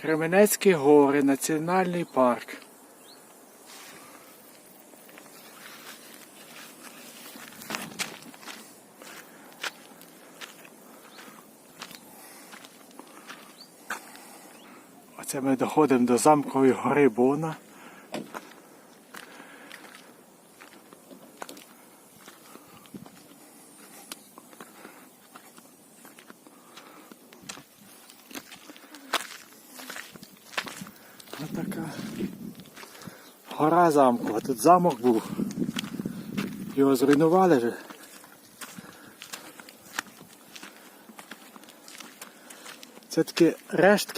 Кременецькі гори, національний парк. Оце ми доходимо до замкової гори Бона. Така гора замкова. Тут замок був. Його зруйнували вже. Це такі рештки